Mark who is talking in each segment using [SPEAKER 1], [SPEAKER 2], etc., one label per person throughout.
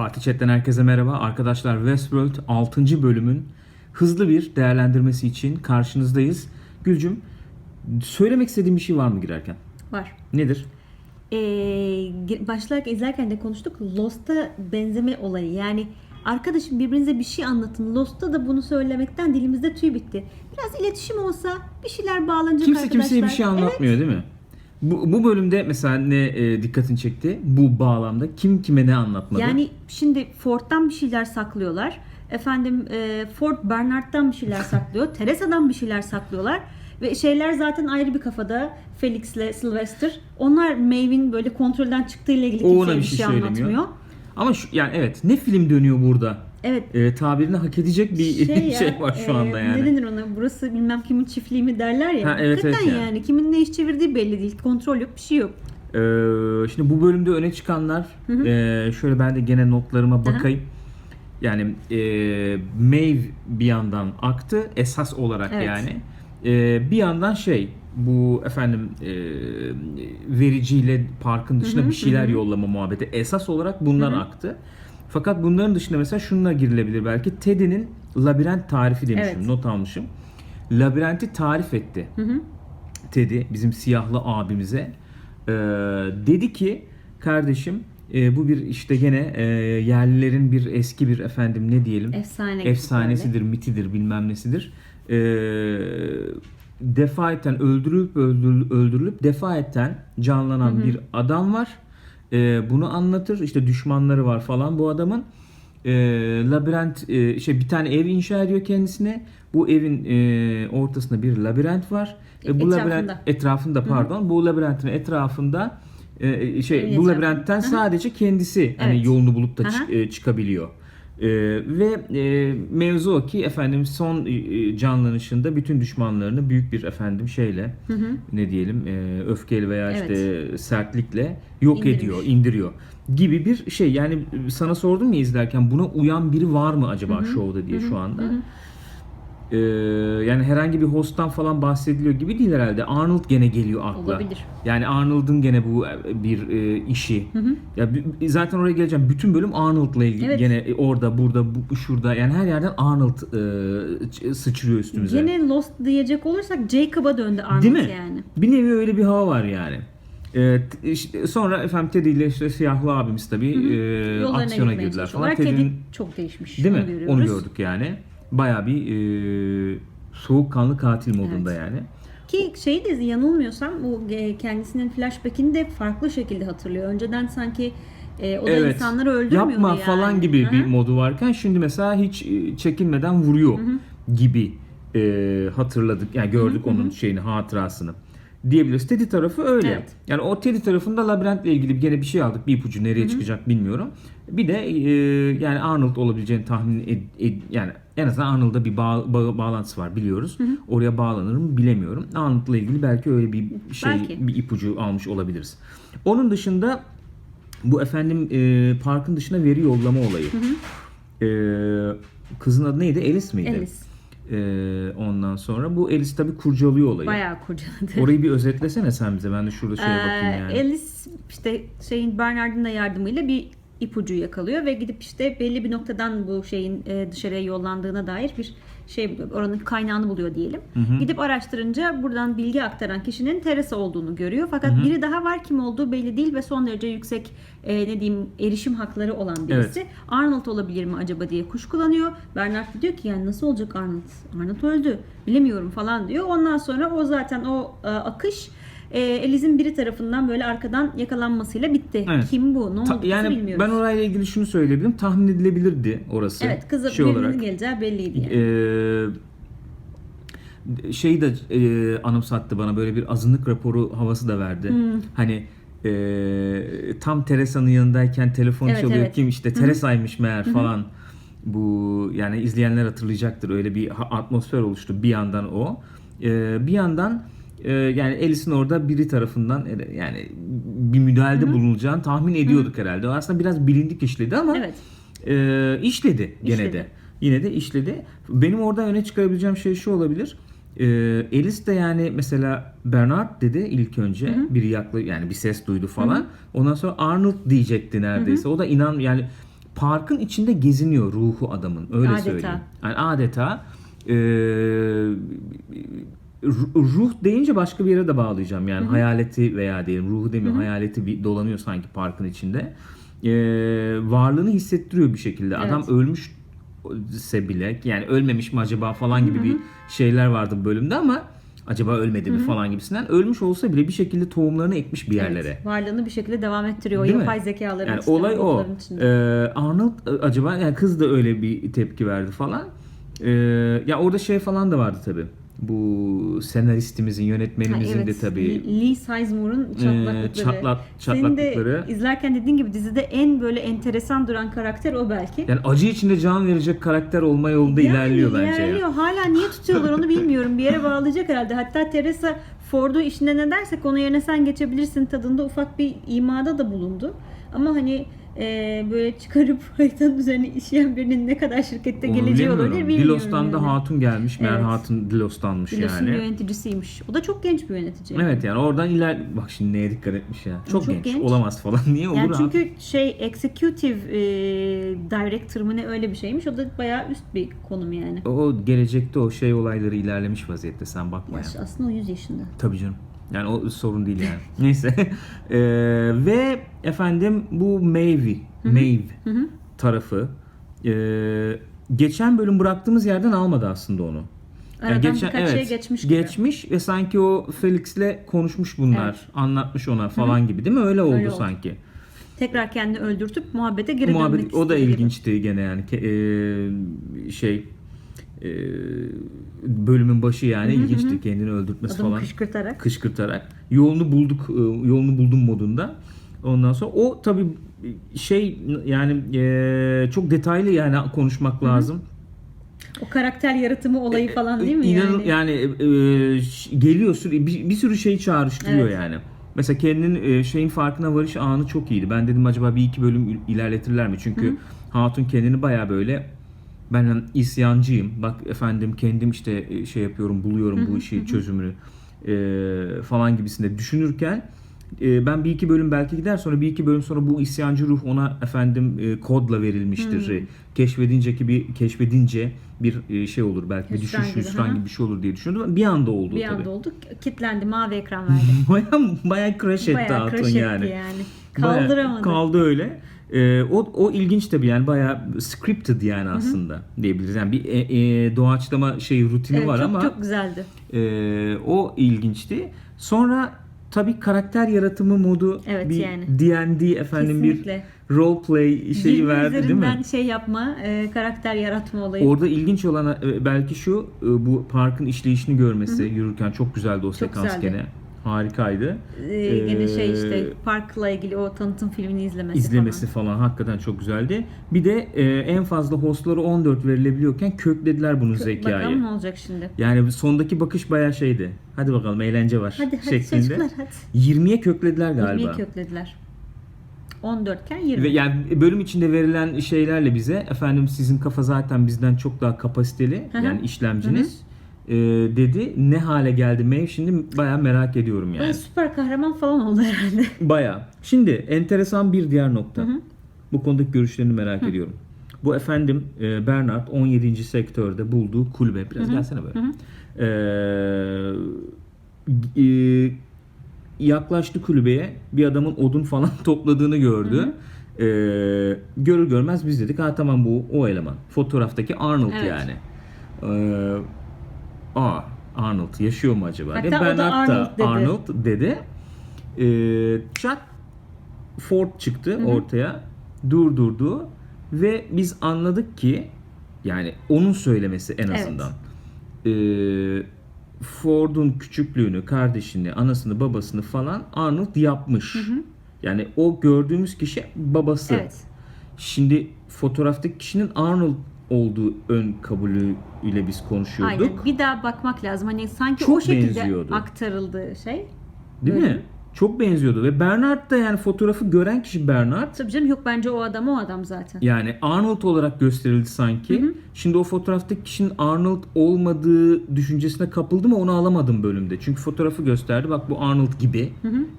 [SPEAKER 1] Parti Chat'ten herkese merhaba. Arkadaşlar Westworld 6. bölümün hızlı bir değerlendirmesi için karşınızdayız. Gülcüm, söylemek istediğin bir şey var mı girerken?
[SPEAKER 2] Var.
[SPEAKER 1] Nedir?
[SPEAKER 2] Ee, başlayarak izlerken de konuştuk. Lost'a benzeme olayı. Yani arkadaşım birbirinize bir şey anlatın. Lost'ta da bunu söylemekten dilimizde tüy bitti. Biraz iletişim olsa bir şeyler bağlanacak
[SPEAKER 1] Kimse
[SPEAKER 2] arkadaşlar.
[SPEAKER 1] kimseye bir şey anlatmıyor değil mi? Bu, bu bölümde mesela ne e, dikkatini çekti? Bu bağlamda kim kime ne anlatmadı?
[SPEAKER 2] Yani şimdi Ford'dan bir şeyler saklıyorlar. Efendim e, Ford Bernard'dan bir şeyler saklıyor. Teresa'dan bir şeyler saklıyorlar. Ve şeyler zaten ayrı bir kafada. Felix'le Sylvester. Onlar Maeve'in böyle kontrolden çıktığıyla ilgili kimseye bir şey,
[SPEAKER 1] şey
[SPEAKER 2] anlatmıyor.
[SPEAKER 1] Ama şu, yani evet ne film dönüyor burada?
[SPEAKER 2] Evet
[SPEAKER 1] E, tabirini hak edecek bir şey,
[SPEAKER 2] ya,
[SPEAKER 1] var şu
[SPEAKER 2] e,
[SPEAKER 1] anda yani.
[SPEAKER 2] Ne denir ona? Burası bilmem kimin çiftliği mi derler ya.
[SPEAKER 1] Ha, evet,
[SPEAKER 2] Hakikaten
[SPEAKER 1] evet yani.
[SPEAKER 2] yani. Kimin ne iş çevirdiği belli değil. Kontrol yok, bir şey yok.
[SPEAKER 1] Ee, şimdi bu bölümde öne çıkanlar e, şöyle ben de gene notlarıma bakayım. Yani e, Maeve bir yandan aktı esas olarak
[SPEAKER 2] Evet.
[SPEAKER 1] yani. E, bir yandan şey bu efendim e, vericiyle parkın dışına bir şeyler yollama muhabbeti esas olarak bundan aktı. Fakat bunların dışında mesela şununla girilebilir belki. Teddy'nin labirent tarifi demişim,
[SPEAKER 2] Evet.
[SPEAKER 1] not almışım. Labirenti tarif etti. Teddy bizim siyahlı abimize Ee, dedi ki kardeşim e, bu bir işte gene e, yerlilerin bir eski bir efendim ne diyelim
[SPEAKER 2] Efsane.
[SPEAKER 1] efsanesidir, mitidir, bilmem nesidir. Ee, defaetten öldürülüp öldürülüp, öldürülüp defaetten canlanan bir adam var. Ee, bunu anlatır. İşte düşmanları var falan bu adamın. Ee, labirent e, şey bir tane ev inşa ediyor kendisine. Bu evin e, ortasında bir labirent var. E, bu
[SPEAKER 2] Etrafında.
[SPEAKER 1] labirent etrafında pardon. Bu labirentin etrafında e, şey
[SPEAKER 2] Evin
[SPEAKER 1] bu labirentten
[SPEAKER 2] Hı hı.
[SPEAKER 1] sadece kendisi hani
[SPEAKER 2] Evet.
[SPEAKER 1] yolunu bulup da
[SPEAKER 2] Hı hı.
[SPEAKER 1] çık- e, çıkabiliyor. Ee, ve e, mevzu o ki efendim son e, canlanışında bütün düşmanlarını büyük bir efendim şeyle ne diyelim e, öfkeyle veya
[SPEAKER 2] Evet.
[SPEAKER 1] işte sertlikle yok
[SPEAKER 2] İndirmiş.
[SPEAKER 1] ediyor, indiriyor gibi bir şey. Yani sana sordum ya izlerken buna uyan biri var mı acaba şovda diye şu anda. Ee, yani herhangi bir hosttan falan bahsediliyor gibi değil herhalde. Arnold gene geliyor akla.
[SPEAKER 2] Olabilir.
[SPEAKER 1] Yani Arnold'un gene bu e, bir e, işi. Ya b- zaten oraya geleceğim. Bütün bölüm Arnold'la ilgili.
[SPEAKER 2] Evet.
[SPEAKER 1] Gene e, orada, burada, bu, şurada. Yani her yerden Arnold e, ç- sıçrıyor üstümüze.
[SPEAKER 2] Gene Lost diyecek olursak Jacob'a döndü Arnold
[SPEAKER 1] Değil mi?
[SPEAKER 2] yani.
[SPEAKER 1] Bir nevi öyle bir hava var yani. Ee, işte sonra efendim Teddy ile işte siyahlı abimiz tabii e,
[SPEAKER 2] Yollarına
[SPEAKER 1] aksiyona
[SPEAKER 2] gitmeye
[SPEAKER 1] girdiler falan.
[SPEAKER 2] Teddy çok değişmiş.
[SPEAKER 1] değil mi?
[SPEAKER 2] Onu, görüyoruz.
[SPEAKER 1] Onu gördük yani. Bayağı bir e, soğukkanlı katil modunda yani.
[SPEAKER 2] Ki şey de yanılmıyorsam bu e, kendisinin flashback'ini de farklı şekilde hatırlıyor. Önceden sanki e, o da
[SPEAKER 1] Evet.
[SPEAKER 2] insanları öldürmüyordu
[SPEAKER 1] Yapma
[SPEAKER 2] yani.
[SPEAKER 1] falan gibi
[SPEAKER 2] Hı
[SPEAKER 1] bir modu varken şimdi mesela hiç e, çekinmeden vuruyor gibi e, hatırladık. Yani gördük onun şeyini, hatırasını diyebiliriz. Teddy tarafı öyle.
[SPEAKER 2] Evet.
[SPEAKER 1] Yani o Teddy tarafında labirentle ilgili gene bir şey aldık. Bir ipucu nereye çıkacak bilmiyorum. Bir de e, yani Arnold olabileceğini tahmin ed- ed- yani en azından Arnold'da bir bağ- bağ- bağlantısı var biliyoruz. Oraya bağlanır mı bilemiyorum. Arnold'la ilgili belki öyle bir şey
[SPEAKER 2] Belki.
[SPEAKER 1] bir ipucu almış olabiliriz. Onun dışında bu efendim e, parkın dışına veri yollama olayı. E, kızın adı neydi? Alice miydi?
[SPEAKER 2] Alice.
[SPEAKER 1] E, ondan sonra bu Alice tabii kurcalıyor olayı.
[SPEAKER 2] Bayağı kurcaladı.
[SPEAKER 1] Orayı bir özetlesene sen bize. Ben de şurada şeye bakayım
[SPEAKER 2] Ee,
[SPEAKER 1] yani.
[SPEAKER 2] Alice işte şeyin Bernard'ın da yardımıyla bir ipucu yakalıyor ve gidip işte belli bir noktadan bu şeyin e, dışarıya yollandığına dair bir şey buluyor. Oranın kaynağını buluyor diyelim. Gidip araştırınca buradan bilgi aktaran kişinin Teresa olduğunu görüyor. Fakat biri daha var kim olduğu belli değil ve son derece yüksek e, ne diyeyim erişim hakları olan birisi. Arnold olabilir mi acaba diye kuşkulanıyor. Bernard diyor ki yani nasıl olacak Arnold? Arnold öldü. Bilemiyorum falan diyor. Ondan sonra o zaten o e, akış e, Eliz'in biri tarafından böyle arkadan yakalanmasıyla bitti.
[SPEAKER 1] Evet.
[SPEAKER 2] Kim bu? Ne oldu?
[SPEAKER 1] yani
[SPEAKER 2] bilmiyoruz.
[SPEAKER 1] ben orayla ilgili şunu söyleyebilirim. Tahmin edilebilirdi orası.
[SPEAKER 2] Evet kızı
[SPEAKER 1] şey olarak.
[SPEAKER 2] geleceği belliydi yani.
[SPEAKER 1] Ee, şeyi de e, anımsattı bana böyle bir azınlık raporu havası da verdi.
[SPEAKER 2] Hmm.
[SPEAKER 1] Hani e, tam Teresa'nın yanındayken telefon
[SPEAKER 2] Evet,
[SPEAKER 1] çalıyor
[SPEAKER 2] evet.
[SPEAKER 1] kim işte Teresa'ymış meğer falan. Bu yani izleyenler hatırlayacaktır öyle bir atmosfer oluştu bir yandan o. Ee, bir yandan e, yani Alice'in orada biri tarafından yani bir müdahalede bulunacağını tahmin ediyorduk herhalde. O aslında biraz bilindik işledi ama
[SPEAKER 2] Evet.
[SPEAKER 1] e, işledi gene
[SPEAKER 2] İşledi.
[SPEAKER 1] de. Yine de işledi. Benim orada öne çıkarabileceğim şey şu olabilir. E, Alice de yani mesela Bernard dedi ilk önce biri yakla yani bir ses duydu falan. Ondan sonra Arnold diyecekti neredeyse. O da inan yani parkın içinde geziniyor ruhu adamın. Öyle
[SPEAKER 2] Adeta.
[SPEAKER 1] söyleyeyim. Yani adeta e, ruh deyince başka bir yere de bağlayacağım. Yani hayaleti veya diyelim ruhu demiyorum. Hayaleti bir dolanıyor sanki parkın içinde. E, varlığını hissettiriyor bir şekilde.
[SPEAKER 2] Evet.
[SPEAKER 1] Adam ölmüş ise bile yani ölmemiş mi acaba falan gibi bir şeyler vardı bu bölümde ama acaba ölmedi mi falan gibisinden ölmüş olsa bile bir şekilde tohumlarını ekmiş bir yerlere.
[SPEAKER 2] Evet, varlığını bir şekilde devam ettiriyor.
[SPEAKER 1] Değil mi?
[SPEAKER 2] yapay zekaların
[SPEAKER 1] Yani olay o.
[SPEAKER 2] içinde.
[SPEAKER 1] Ee, Arnold e, acaba yani kız da öyle bir tepki verdi falan. Ee, ya orada şey falan da vardı tabi. Bu senaristimizin,
[SPEAKER 2] Ha,
[SPEAKER 1] yönetmenimizin de
[SPEAKER 2] evet.
[SPEAKER 1] tabi
[SPEAKER 2] Lee Sizemore'un çatlaklıkları.
[SPEAKER 1] e, çatlak
[SPEAKER 2] Senin de
[SPEAKER 1] çatlaklıkları.
[SPEAKER 2] izlerken dediğin gibi dizide en böyle enteresan duran karakter o belki.
[SPEAKER 1] Yani acı içinde can verecek karakter olma yolunda
[SPEAKER 2] Yani
[SPEAKER 1] ilerliyor bence
[SPEAKER 2] ilerliyor.
[SPEAKER 1] ya.
[SPEAKER 2] Hala niye tutuyorlar onu bilmiyorum. Bir yere bağlayacak herhalde. Hatta Teresa Ford'u işine ne dersek onun yerine sen geçebilirsin tadında ufak bir imada da bulundu. Ama hani e, böyle çıkarıp haritanın üzerine işleyen birinin ne kadar şirkette
[SPEAKER 1] Onu
[SPEAKER 2] geleceği olabilir bilmiyorum.
[SPEAKER 1] Dilos'tan da
[SPEAKER 2] yani.
[SPEAKER 1] hatun gelmiş. Meğer
[SPEAKER 2] Evet.
[SPEAKER 1] hatun Dilos'tanmış
[SPEAKER 2] Dilos'un
[SPEAKER 1] yani.
[SPEAKER 2] yöneticisiymiş. O da çok genç bir yönetici.
[SPEAKER 1] Evet yani oradan iler bak şimdi neye dikkat etmiş ya. Çok,
[SPEAKER 2] Çok
[SPEAKER 1] genç.
[SPEAKER 2] genç.
[SPEAKER 1] Olamaz falan. Niye olur
[SPEAKER 2] Yani çünkü şey executive e, director mı ne öyle bir şeymiş. O da bayağı üst bir konum yani.
[SPEAKER 1] O gelecekte o şey olayları ilerlemiş vaziyette sen bakma ya.
[SPEAKER 2] Yaş, aslında o 100 yaşında.
[SPEAKER 1] Tabii canım. Yani o sorun değil yani. Neyse. Ee, ve efendim bu Maeve, Maeve tarafı ee, geçen bölüm bıraktığımız yerden almadı aslında onu.
[SPEAKER 2] Aradan birkaç şey geçmiş gibi.
[SPEAKER 1] Geçmiş ve sanki o Felix'le konuşmuş bunlar.
[SPEAKER 2] Evet.
[SPEAKER 1] Anlatmış ona falan gibi değil mi? Öyle oldu
[SPEAKER 2] Öyle oldu.
[SPEAKER 1] sanki.
[SPEAKER 2] Tekrar kendini öldürtüp muhabbete geri dönmek
[SPEAKER 1] Muhabbet o da
[SPEAKER 2] istediği gibi.
[SPEAKER 1] ilginçti gene yani ee, şey ee, bölümün başı yani ilginçti kendini öldürtmesi
[SPEAKER 2] Adamı
[SPEAKER 1] falan
[SPEAKER 2] kışkırtarak.
[SPEAKER 1] kışkırtarak yolunu bulduk e, yolunu buldum modunda. Ondan sonra o tabi şey yani e, çok detaylı yani konuşmak lazım.
[SPEAKER 2] O karakter yaratımı olayı falan değil mi
[SPEAKER 1] İnanın
[SPEAKER 2] yani?
[SPEAKER 1] yani e, ş- geliyor sürü bir, bir sürü şey çağrıştırıyor
[SPEAKER 2] Evet.
[SPEAKER 1] yani. Mesela kendinin e, şeyin farkına varış anı çok iyiydi. Ben dedim acaba bir iki bölüm il- ilerletirler mi? Çünkü Hatun kendini baya böyle ben isyancıyım. Bak efendim kendim işte e, şey yapıyorum, buluyorum bu işi çözümünü e, falan gibisinde düşünürken e, ben bir iki bölüm belki gider sonra bir iki bölüm sonra bu isyancı ruh ona efendim e, kodla verilmiştir. E, Keşfedince ki bir keşfedince bir e, şey olur belki bir düşüş
[SPEAKER 2] gibi,
[SPEAKER 1] hüsran
[SPEAKER 2] hı.
[SPEAKER 1] gibi bir şey olur diye düşündüm. Bir anda oldu
[SPEAKER 2] Bir
[SPEAKER 1] tabii.
[SPEAKER 2] anda oldu. Kitlendi. Mavi ekran verdi.
[SPEAKER 1] Baya baya crash etti
[SPEAKER 2] Bayağı
[SPEAKER 1] Hatun
[SPEAKER 2] crash
[SPEAKER 1] yani.
[SPEAKER 2] etti yani. Kaldıramadı.
[SPEAKER 1] kaldı öyle. Ee, o, o ilginç tabii yani bayağı scripted yani aslında diyebiliriz. Yani bir e, e, doğaçlama şey rutini
[SPEAKER 2] Evet,
[SPEAKER 1] var
[SPEAKER 2] çok,
[SPEAKER 1] ama
[SPEAKER 2] çok güzeldi.
[SPEAKER 1] e, o ilginçti. Sonra tabii karakter yaratımı modu
[SPEAKER 2] Evet,
[SPEAKER 1] bir
[SPEAKER 2] yani.
[SPEAKER 1] D&D efendim
[SPEAKER 2] Kesinlikle.
[SPEAKER 1] bir role play şeyi
[SPEAKER 2] Film
[SPEAKER 1] verdi değil mi?
[SPEAKER 2] şey yapma, e, karakter yaratma olayı.
[SPEAKER 1] Orada ilginç olan e, belki şu e, bu parkın işleyişini görmesi yürürken çok güzeldi o sekans
[SPEAKER 2] güzeldi.
[SPEAKER 1] gene. Harikaydı.
[SPEAKER 2] Ee, gene şey
[SPEAKER 1] Ee,
[SPEAKER 2] işte parkla ilgili o tanıtım filmini izlemesi,
[SPEAKER 1] izlemesi
[SPEAKER 2] falan.
[SPEAKER 1] falan. hakikaten çok güzeldi. Bir de e, en fazla hostları 14 verilebiliyorken köklediler bunu zekayı.
[SPEAKER 2] Bakalım ne olacak şimdi.
[SPEAKER 1] Yani sondaki bakış bayağı şeydi. Hadi bakalım eğlence var
[SPEAKER 2] Hadi hadi
[SPEAKER 1] şeklinde.
[SPEAKER 2] çocuklar hadi.
[SPEAKER 1] 20'ye köklediler galiba.
[SPEAKER 2] 20'ye köklediler. 14 iken 20.
[SPEAKER 1] Ve yani bölüm içinde verilen şeylerle bize efendim sizin kafa zaten bizden çok daha kapasiteli yani işlemciniz e, dedi. Ne hale geldi Maeve şimdi bayağı merak ediyorum yani.
[SPEAKER 2] Böyle süper kahraman falan oldu herhalde.
[SPEAKER 1] Bayağı. Şimdi enteresan bir diğer nokta. Bu konudaki görüşlerini merak ediyorum. Bu efendim e, Bernard 17. sektörde bulduğu kulübe. Biraz gelsene böyle. Ee, e, yaklaştı kulübeye. Bir adamın odun falan topladığını gördü. Ee, görür görmez biz dedik ha tamam bu o eleman. Fotoğraftaki Arnold
[SPEAKER 2] Evet.
[SPEAKER 1] yani. Ee, aa Arnold yaşıyor mu acaba?
[SPEAKER 2] Hatta
[SPEAKER 1] diye.
[SPEAKER 2] o da
[SPEAKER 1] da
[SPEAKER 2] Arnold dedi.
[SPEAKER 1] Arnold dedi. Ee, çat Ford çıktı ortaya. Durdurdu ve biz anladık ki yani onun söylemesi en
[SPEAKER 2] Evet.
[SPEAKER 1] azından. Ee, Ford'un küçüklüğünü, kardeşini, anasını, babasını falan Arnold yapmış. Yani o gördüğümüz kişi babası.
[SPEAKER 2] Evet.
[SPEAKER 1] Şimdi fotoğraftaki kişinin Arnold olduğu ön kabulüyle biz konuşuyorduk.
[SPEAKER 2] Aynen. Bir daha bakmak lazım. Hani sanki
[SPEAKER 1] Çok
[SPEAKER 2] o şekilde
[SPEAKER 1] benziyordu.
[SPEAKER 2] aktarıldığı şey.
[SPEAKER 1] Değil
[SPEAKER 2] Öyle.
[SPEAKER 1] mi? Çok benziyordu ve Bernard da yani fotoğrafı gören kişi Bernard.
[SPEAKER 2] Tabii canım yok bence o adam o adam zaten.
[SPEAKER 1] Yani Arnold olarak gösterildi sanki. Şimdi o fotoğraftaki kişinin Arnold olmadığı düşüncesine kapıldım ama onu alamadım bölümde. Çünkü fotoğrafı gösterdi. Bak bu Arnold gibi.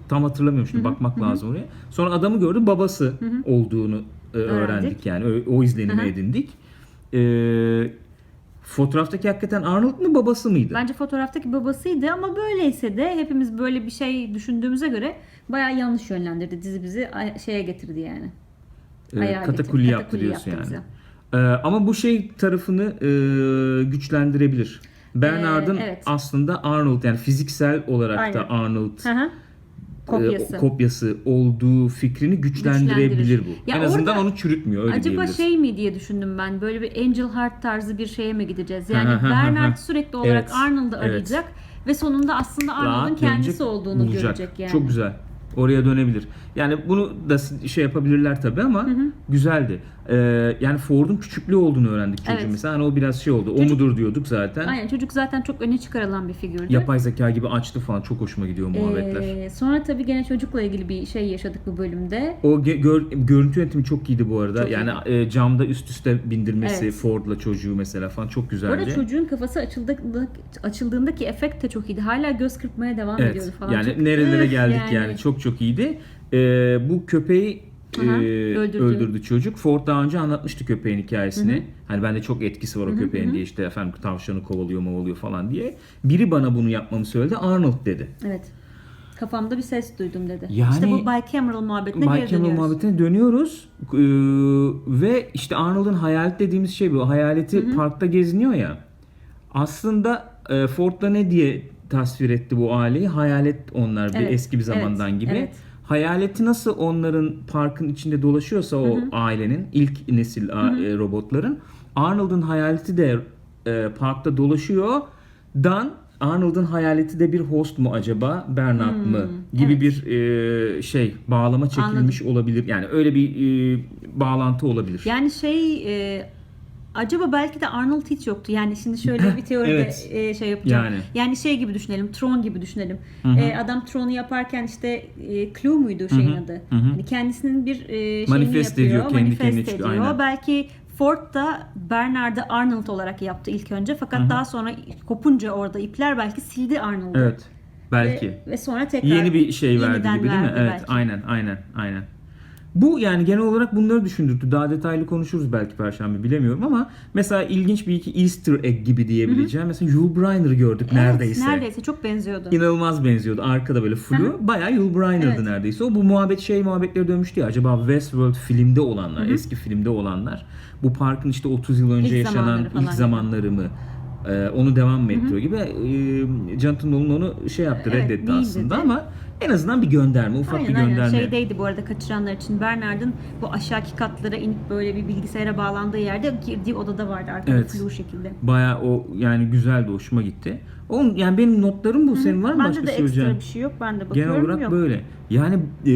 [SPEAKER 1] Tam hatırlamıyorum şimdi bakmak lazım oraya. Sonra adamı gördüm babası olduğunu e, öğrendik.
[SPEAKER 2] Öğrendik.
[SPEAKER 1] yani o, o izlenimi
[SPEAKER 2] Hı hı.
[SPEAKER 1] edindik. Ee, fotoğraftaki hakikaten Arnold mu babası mıydı?
[SPEAKER 2] Bence fotoğraftaki babasıydı ama böyleyse de hepimiz böyle bir şey düşündüğümüze göre bayağı yanlış yönlendirdi. Dizi bizi şeye getirdi yani.
[SPEAKER 1] Ee,
[SPEAKER 2] Ayağa
[SPEAKER 1] katakulli
[SPEAKER 2] getirdi.
[SPEAKER 1] yaptı
[SPEAKER 2] Katakulli
[SPEAKER 1] diyorsun
[SPEAKER 2] yaptı
[SPEAKER 1] yani. Ee, ama bu şey tarafını e, güçlendirebilir. Bernard'ın
[SPEAKER 2] Ee, evet.
[SPEAKER 1] aslında Arnold yani fiziksel olarak da
[SPEAKER 2] Aynen.
[SPEAKER 1] Arnold
[SPEAKER 2] Hı hı. Kopyası.
[SPEAKER 1] e, kopyası olduğu fikrini güçlendirebilir bu.
[SPEAKER 2] Ya
[SPEAKER 1] en azından onu çürütmüyor öyle
[SPEAKER 2] Acaba şey mi diye düşündüm ben. Böyle bir Angel Heart tarzı bir şeye mi gideceğiz? Yani
[SPEAKER 1] Hı hı hı hı.
[SPEAKER 2] Bernard sürekli olarak
[SPEAKER 1] Evet.
[SPEAKER 2] Arnold'u
[SPEAKER 1] Evet.
[SPEAKER 2] arayacak ve sonunda aslında Arnold'un kendisi olduğunu
[SPEAKER 1] bulacak.
[SPEAKER 2] görecek yani.
[SPEAKER 1] Çok güzel. Oraya dönebilir. Yani bunu da şey yapabilirler tabii ama güzeldi. Ee, yani Ford'un küçüklüğü olduğunu öğrendik çocuğun
[SPEAKER 2] Evet.
[SPEAKER 1] mesela. Hani o biraz şey oldu. O
[SPEAKER 2] Çocuk-
[SPEAKER 1] mudur diyorduk zaten.
[SPEAKER 2] Aynen çocuk zaten çok öne çıkarılan bir figürdü.
[SPEAKER 1] Yapay zeka gibi açtı falan. Çok hoşuma gidiyor o muhabbetler.
[SPEAKER 2] Ee, sonra tabii gene çocukla ilgili bir şey yaşadık bu bölümde.
[SPEAKER 1] O gör- görüntü yönetimi çok iyiydi bu arada.
[SPEAKER 2] Çok
[SPEAKER 1] yani e, camda üst üste bindirmesi
[SPEAKER 2] Evet.
[SPEAKER 1] Ford'la çocuğu mesela falan çok
[SPEAKER 2] Bu
[SPEAKER 1] güzeldi.
[SPEAKER 2] arada çocuğun kafası açıldığında, açıldığındaki efekt de çok iyiydi. Hala göz kırpmaya devam ediyordu
[SPEAKER 1] Evet.
[SPEAKER 2] falan.
[SPEAKER 1] Yani
[SPEAKER 2] Çok-
[SPEAKER 1] nerelere geldik yani. çok çok iyiydi. Ee, bu köpeği e,
[SPEAKER 2] Aha, öldürdü.
[SPEAKER 1] öldürdü. çocuk. Ford daha önce anlatmıştı köpeğin hikayesini. Hani bende çok etkisi var o köpeğin diye işte efendim tavşanı kovalıyor movalıyor falan diye. Biri bana bunu yapmamı söyledi. Arnold dedi.
[SPEAKER 2] Evet. Kafamda bir ses duydum dedi.
[SPEAKER 1] Yani-
[SPEAKER 2] işte bu bicameral muhabbetine geri dönüyoruz.
[SPEAKER 1] muhabbetine dönüyoruz. Ee, ve işte Arnold'un hayalet dediğimiz şey bu. Hayaleti parkta geziniyor ya. Aslında e, Ford'da ne diye tasvir etti bu aileyi? Hayalet onlar bir
[SPEAKER 2] Evet,
[SPEAKER 1] eski bir zamandan
[SPEAKER 2] evet,
[SPEAKER 1] gibi.
[SPEAKER 2] evet.
[SPEAKER 1] Hayaleti nasıl onların parkın içinde dolaşıyorsa o ailenin ilk nesil a- e, robotların Arnold'un hayaleti de e, parkta dolaşıyor. Dan Arnold'un hayaleti de bir host mu acaba Bernard mı gibi
[SPEAKER 2] evet.
[SPEAKER 1] bir e, şey bağlama çekilmiş olabilir. Yani öyle bir e, bağlantı olabilir.
[SPEAKER 2] Yani şey e, acaba belki de Arnold hiç yoktu. Yani şimdi şöyle bir teoride
[SPEAKER 1] Evet.
[SPEAKER 2] e, şey yapacağım.
[SPEAKER 1] Yani.
[SPEAKER 2] Yani. şey gibi düşünelim. Tron gibi düşünelim.
[SPEAKER 1] Hı hı.
[SPEAKER 2] E, adam Tron'u yaparken işte e, Clue muydu şeyin adı?
[SPEAKER 1] hı hı.
[SPEAKER 2] Yani kendisinin bir e, şeyini
[SPEAKER 1] Manifest
[SPEAKER 2] yapıyor.
[SPEAKER 1] ediyor, kendi
[SPEAKER 2] manifest
[SPEAKER 1] çıkıyor,
[SPEAKER 2] ediyor.
[SPEAKER 1] aynen.
[SPEAKER 2] Belki Ford da Bernard'ı Arnold olarak yaptı ilk önce. Fakat daha sonra kopunca orada ipler belki sildi Arnold'u.
[SPEAKER 1] Evet. Belki.
[SPEAKER 2] Ve, ve sonra tekrar
[SPEAKER 1] Yeni bir şey verdi gibi değil mi?
[SPEAKER 2] verdi
[SPEAKER 1] Evet,
[SPEAKER 2] belki.
[SPEAKER 1] aynen, aynen, aynen. Bu yani genel olarak bunları düşündürtü. Daha detaylı konuşuruz belki perşembe bilemiyorum ama mesela ilginç bir iki Easter egg gibi diyebileceğim. Mesela Yul Brynner'ı gördük
[SPEAKER 2] Evet,
[SPEAKER 1] neredeyse.
[SPEAKER 2] Neredeyse çok benziyordu.
[SPEAKER 1] İnanılmaz benziyordu. Arkada böyle flu. Bayağı Yul Brynner'dı
[SPEAKER 2] Evet.
[SPEAKER 1] neredeyse. O bu muhabbet şey muhabbetleri dönmüştü ya. Acaba Westworld filmde olanlar, eski filmde olanlar bu parkın işte 30 yıl önce
[SPEAKER 2] İlk
[SPEAKER 1] yaşanan
[SPEAKER 2] zamanları falan
[SPEAKER 1] ilk zamanları mı e, onu devam mı ettiriyor gibi. E, Jonathan Nolan onu şey yaptı,
[SPEAKER 2] Evet,
[SPEAKER 1] reddetti aslında
[SPEAKER 2] dedi.
[SPEAKER 1] ama en azından bir gönderme, ufak
[SPEAKER 2] Aynen
[SPEAKER 1] bir
[SPEAKER 2] aynen
[SPEAKER 1] gönderme.
[SPEAKER 2] şeydeydi bu arada kaçıranlar için Bernard'ın bu aşağıki katlara inip böyle bir bilgisayara bağlandığı yerde girdiği odada vardı arkada
[SPEAKER 1] Evet.
[SPEAKER 2] flu şekilde.
[SPEAKER 1] Baya o yani güzeldi, hoşuma gitti. Oğlum yani benim notlarım bu. Senin var mı
[SPEAKER 2] Bende
[SPEAKER 1] başka
[SPEAKER 2] de
[SPEAKER 1] söyleyeceğin?
[SPEAKER 2] ekstra bir şey yok. Ben de
[SPEAKER 1] Genel
[SPEAKER 2] bakıyorum
[SPEAKER 1] olarak
[SPEAKER 2] yok.
[SPEAKER 1] böyle. Yani e,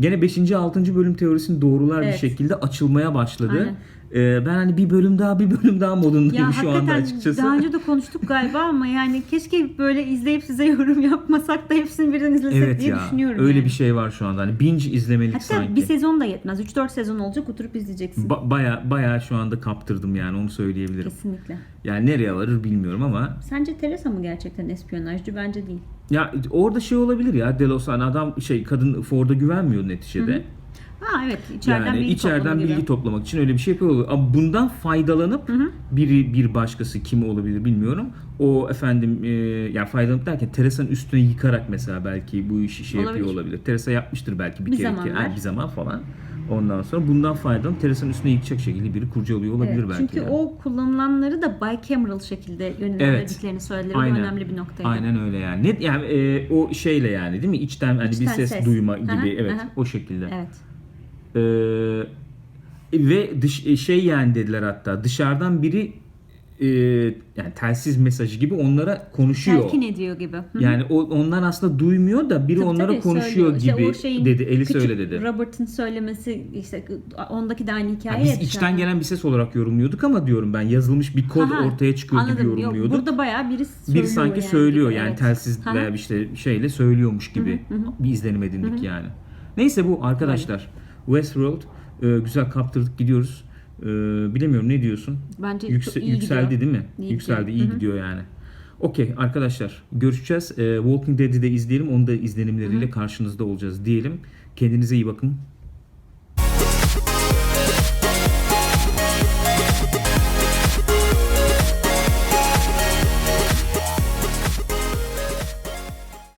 [SPEAKER 1] gene 5. 6. bölüm teorisini doğrular bir
[SPEAKER 2] Evet.
[SPEAKER 1] şekilde açılmaya başladı.
[SPEAKER 2] Aynen.
[SPEAKER 1] E, ben hani bir bölüm daha bir bölüm daha modundayım
[SPEAKER 2] Ya
[SPEAKER 1] şu anda açıkçası.
[SPEAKER 2] daha önce de konuştuk galiba ama yani keşke böyle izleyip size yorum yapmasak da hepsini birden izlesek
[SPEAKER 1] Evet
[SPEAKER 2] diye
[SPEAKER 1] ya.
[SPEAKER 2] düşünüyorum.
[SPEAKER 1] Öyle
[SPEAKER 2] yani.
[SPEAKER 1] bir şey var şu anda. Hani binge izlemelik
[SPEAKER 2] Hatta
[SPEAKER 1] sanki.
[SPEAKER 2] bir sezon da yetmez. 3-4 sezon olacak oturup izleyeceksin.
[SPEAKER 1] Ba- baya baya şu anda kaptırdım yani onu söyleyebilirim.
[SPEAKER 2] Kesinlikle.
[SPEAKER 1] Yani nereye varır bilmiyorum ama
[SPEAKER 2] Sence Teresa mı gerçekten espiyonajcı? Bence değil.
[SPEAKER 1] Ya orada şey olabilir ya Delos hani adam şey kadın Ford'a güvenmiyor neticede.
[SPEAKER 2] Ha evet içeriden
[SPEAKER 1] yani
[SPEAKER 2] bilgi
[SPEAKER 1] içeriden
[SPEAKER 2] gibi.
[SPEAKER 1] bilgi toplamak için öyle bir şey yapıyor. Ama bundan faydalanıp biri bir başkası kim olabilir bilmiyorum. O efendim e, yani faydalanıp derken Teresa'nın üstüne yıkarak mesela belki bu işi şey yapıyor
[SPEAKER 2] Olabilir.
[SPEAKER 1] olabilir. Teresa yapmıştır belki bir,
[SPEAKER 2] Bir
[SPEAKER 1] kere
[SPEAKER 2] zamanlar.
[SPEAKER 1] yani bir zaman falan. Ondan sonra bundan faydalanıp Teresa'nın üstüne yıkacak şekilde biri kurcalıyor olabilir
[SPEAKER 2] Evet,
[SPEAKER 1] belki.
[SPEAKER 2] Çünkü
[SPEAKER 1] yani.
[SPEAKER 2] o kullanılanları da bicameral şekilde yönlendirdiklerini söylediler. Bu
[SPEAKER 1] Aynen.
[SPEAKER 2] önemli bir noktaydı.
[SPEAKER 1] Aynen öyle yani. Net yani e, o şeyle yani değil mi? İçten hani bir ses,
[SPEAKER 2] ses.
[SPEAKER 1] duyma
[SPEAKER 2] Aha,
[SPEAKER 1] gibi evet
[SPEAKER 2] aha.
[SPEAKER 1] o şekilde.
[SPEAKER 2] Evet.
[SPEAKER 1] Ee, ve dış e, şey yani dediler hatta dışarıdan biri e, yani telsiz mesajı gibi onlara konuşuyor.
[SPEAKER 2] Telkin ediyor gibi. Hı.
[SPEAKER 1] Yani o, onlar aslında duymuyor da biri
[SPEAKER 2] Tabii,
[SPEAKER 1] onlara
[SPEAKER 2] tabii,
[SPEAKER 1] konuşuyor
[SPEAKER 2] söylüyor. İşte
[SPEAKER 1] gibi
[SPEAKER 2] o şeyin
[SPEAKER 1] dedi. Eli
[SPEAKER 2] küçük
[SPEAKER 1] öyle dedi.
[SPEAKER 2] Robert'ın söylemesi işte ondaki de aynı hikaye.
[SPEAKER 1] Yani biz içten gelen bir ses olarak yorumluyorduk ama diyorum ben yazılmış bir kod
[SPEAKER 2] Aha,
[SPEAKER 1] ortaya çıkıyor gibi
[SPEAKER 2] Anladım. Yok,
[SPEAKER 1] yorumluyorduk.
[SPEAKER 2] burada bayağı biri söylüyor.
[SPEAKER 1] biri sanki
[SPEAKER 2] yani
[SPEAKER 1] söylüyor
[SPEAKER 2] gibi,
[SPEAKER 1] yani
[SPEAKER 2] evet.
[SPEAKER 1] telsiz
[SPEAKER 2] Aha.
[SPEAKER 1] veya işte şeyle söylüyormuş gibi bir izlenim edindik yani. Neyse bu arkadaşlar. Westworld e, güzel kaptırdık gidiyoruz. E, bilemiyorum ne diyorsun?
[SPEAKER 2] Bence
[SPEAKER 1] Yükse-
[SPEAKER 2] iyi
[SPEAKER 1] yükseldi
[SPEAKER 2] gidiyor.
[SPEAKER 1] değil mi?
[SPEAKER 2] İyi
[SPEAKER 1] yükseldi,
[SPEAKER 2] gidiyor.
[SPEAKER 1] iyi gidiyor yani. Okey arkadaşlar görüşeceğiz. E, Walking Dead'i de izleyelim. Onu da izlenimleriyle karşınızda olacağız diyelim. Kendinize iyi bakın.